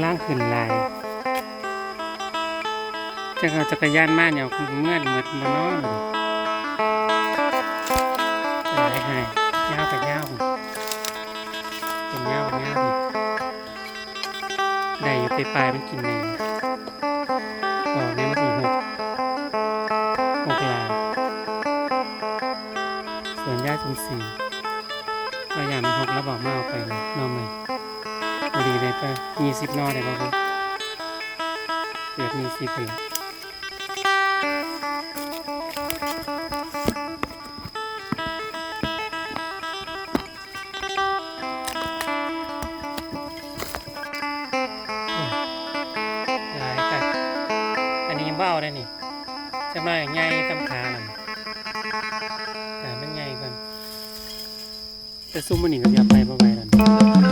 ำลังขึ้นลายจะเอาจักรยานมาเนี่ยเอาเมื่อเหมือนมานอนลายให้ยาวไปยาวเป็นยาวเป็นยาวได้อยู่ไปปลายๆมันกินเองออกเนี่ยมันอีกหกหกลายส่วนยาจุงสีเรายามันหกแล้วบอกมาเอาไปเลยนอนใหม่พอดีเลย ก็มีสิบนอได้ป่ครับเกือบมีสิบเลยหลายกันอันนี้ยังเบ้าได้นี่จะมาใหญ่ตำขาหน่อยแต่มันใหญ่ก่อนแต่ซุ้มมันนี่ก็อยาไปบ่ไปแล้วนี่